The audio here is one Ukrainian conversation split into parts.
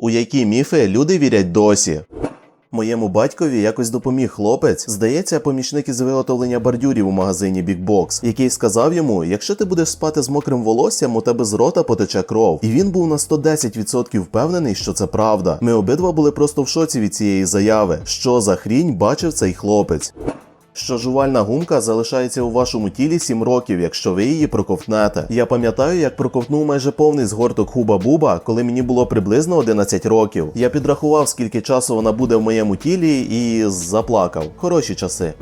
у які міфи люди вірять досі. Моєму батькові якось допоміг хлопець, здається, помічник із виготовлення бордюрів у магазині Box, який сказав йому: якщо ти будеш спати з мокрим волоссям, у тебе з рота потече кров. І він був на 110% впевнений, що це правда. Ми обидва були просто в шоці від цієї заяви. Що за хрінь бачив цей хлопець? Що жувальна гумка залишається у вашому тілі 7 років, якщо ви її проковтнете. Я пам'ятаю, як проковтнув майже повний згорток хуба-буба, коли мені було приблизно 11 років. Я підрахував, скільки часу вона буде в моєму тілі, і заплакав. Хороші часи.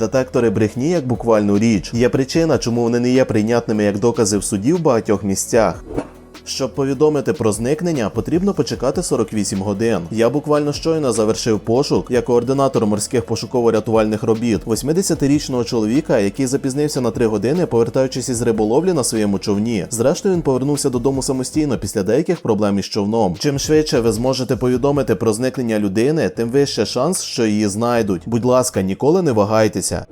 Детектори брехні як буквальну річ. Є причина, чому вони не є прийнятними як докази в суді в багатьох місцях. Щоб повідомити про зникнення, потрібно почекати 48 годин. Я буквально щойно завершив пошук як координатор морських пошуково-рятувальних робіт 80-річного чоловіка, який запізнився на 3 години, повертаючись із риболовлі на своєму човні. Зрештою, він повернувся додому самостійно після деяких проблем із човном. Чим швидше ви зможете повідомити про зникнення людини, тим вище шанс, що її знайдуть. Будь ласка, ніколи не вагайтеся.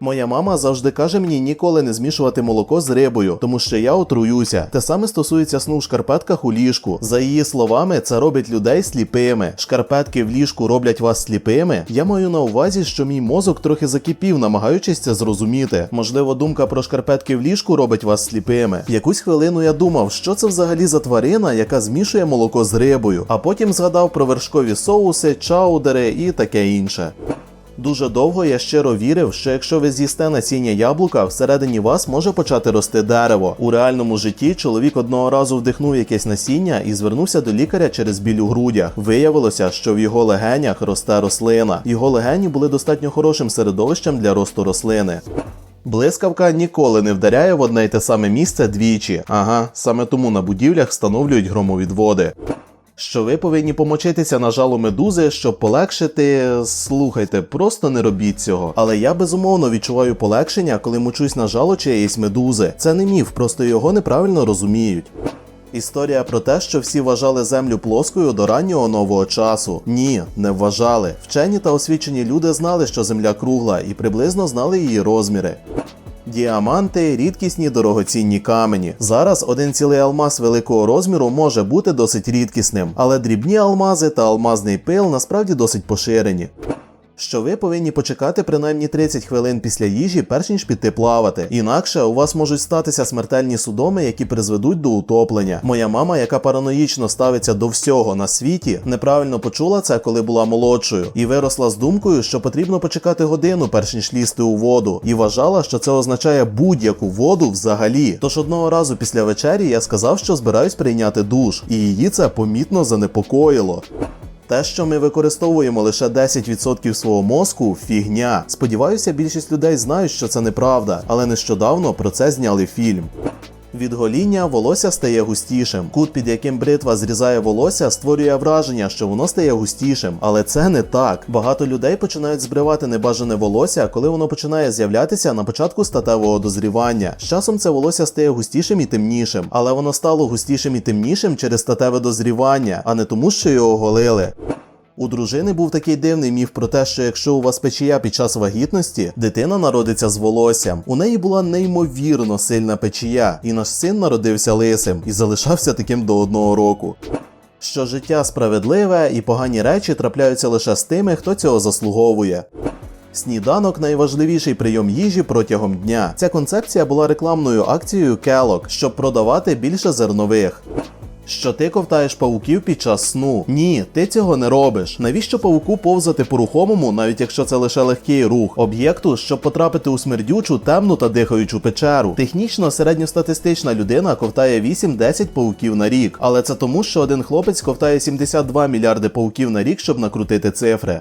Моя мама завжди каже мені ніколи не змішувати молоко з рибою, тому що я отруюся. Те саме стосується сну в шкарпетках у ліжку. За її словами, це робить людей сліпими. Шкарпетки в ліжку роблять вас сліпими. Я маю на увазі, що мій мозок трохи закипів, намагаючись це зрозуміти. Можливо, думка про шкарпетки в ліжку робить вас сліпими. Якусь хвилину я думав, що це взагалі за тварина, яка змішує молоко з рибою, а потім згадав про вершкові соуси, чаудери і таке інше. Дуже довго я щиро вірив, що якщо ви з'їсте насіння яблука, всередині вас може почати рости дерево. У реальному житті чоловік одного разу вдихнув якесь насіння і звернувся до лікаря через біль у грудях. Виявилося, що в його легенях росте рослина. Його легені були достатньо хорошим середовищем для росту рослини. Блискавка ніколи не вдаряє в одне й те саме місце двічі. Ага, саме тому на будівлях встановлюють громовідводи. Що ви повинні помочитися на жалу медузи, щоб полегшити. Слухайте, просто не робіть цього. Але я безумовно відчуваю полегшення, коли мочусь на жало чиєїсь медузи. Це не міф, просто його неправильно розуміють. Історія про те, що всі вважали землю плоскою до раннього нового часу. Ні, не вважали. Вчені та освічені люди знали, що земля кругла, і приблизно знали її розміри. Діаманти рідкісні дорогоцінні камені. Зараз один цілий алмаз великого розміру може бути досить рідкісним, але дрібні алмази та алмазний пил насправді досить поширені. Що ви повинні почекати принаймні 30 хвилин після їжі, перш ніж піти плавати. Інакше у вас можуть статися смертельні судоми, які призведуть до утоплення. Моя мама, яка параноїчно ставиться до всього на світі, неправильно почула це, коли була молодшою, і виросла з думкою, що потрібно почекати годину, перш ніж лізти у воду, і вважала, що це означає будь-яку воду взагалі. Тож одного разу після вечері я сказав, що збираюсь прийняти душ, і її це помітно занепокоїло. Те, що ми використовуємо лише 10% свого мозку, фігня. Сподіваюся, більшість людей знають, що це неправда, але нещодавно про це зняли фільм. Від гоління волосся стає густішим. Кут, під яким бритва зрізає волосся, створює враження, що воно стає густішим, але це не так. Багато людей починають збривати небажане волосся, коли воно починає з'являтися на початку статевого дозрівання. З часом це волосся стає густішим і темнішим, але воно стало густішим і темнішим через статеве дозрівання, а не тому, що його голили. У дружини був такий дивний міф про те, що якщо у вас печія під час вагітності, дитина народиться з волоссям. У неї була неймовірно сильна печія, і наш син народився лисим і залишався таким до одного року. Що життя справедливе і погані речі трапляються лише з тими, хто цього заслуговує. Сніданок найважливіший прийом їжі протягом дня. Ця концепція була рекламною акцією Kellogg, щоб продавати більше зернових. Що ти ковтаєш павуків під час сну? Ні, ти цього не робиш. Навіщо павуку повзати по рухомому, навіть якщо це лише легкий рух, об'єкту, щоб потрапити у смердючу, темну та дихаючу печеру? Технічно середньостатистична людина ковтає 8-10 павуків на рік, але це тому, що один хлопець ковтає 72 мільярди павуків на рік, щоб накрутити цифри.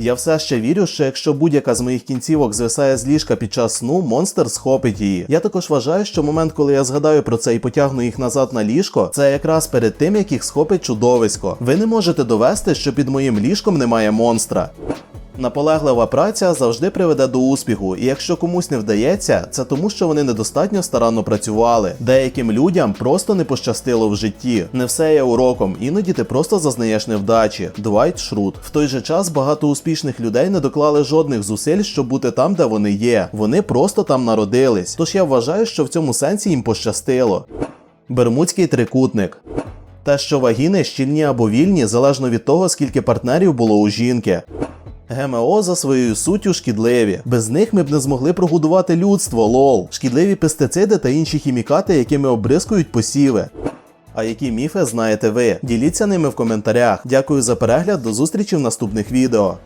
Я все ще вірю, що якщо будь-яка з моїх кінцівок звисає з ліжка під час сну, монстр схопить її. Я також вважаю, що момент, коли я згадаю про це і потягну їх назад на ліжко, це якраз перед тим, як їх схопить чудовисько. Ви не можете довести, що під моїм ліжком немає монстра. Наполеглива праця завжди приведе до успіху, і якщо комусь не вдається, це тому, що вони недостатньо старанно працювали. Деяким людям просто не пощастило в житті. Не все є уроком, іноді ти просто зазнаєш невдачі. Двайт Шрут. В той же час багато успішних людей не доклали жодних зусиль, щоб бути там, де вони є. Вони просто там народились. Тож я вважаю, що в цьому сенсі їм пощастило. Бермудський трикутник. Та що вагіни щільні або вільні залежно від того, скільки партнерів було у жінки. ГМО за своєю суттю шкідливі. Без них ми б не змогли прогодувати людство, лол. Шкідливі пестициди та інші хімікати, якими обрискують посіви. А які міфи знаєте ви? Діліться ними в коментарях. Дякую за перегляд, до зустрічі в наступних відео.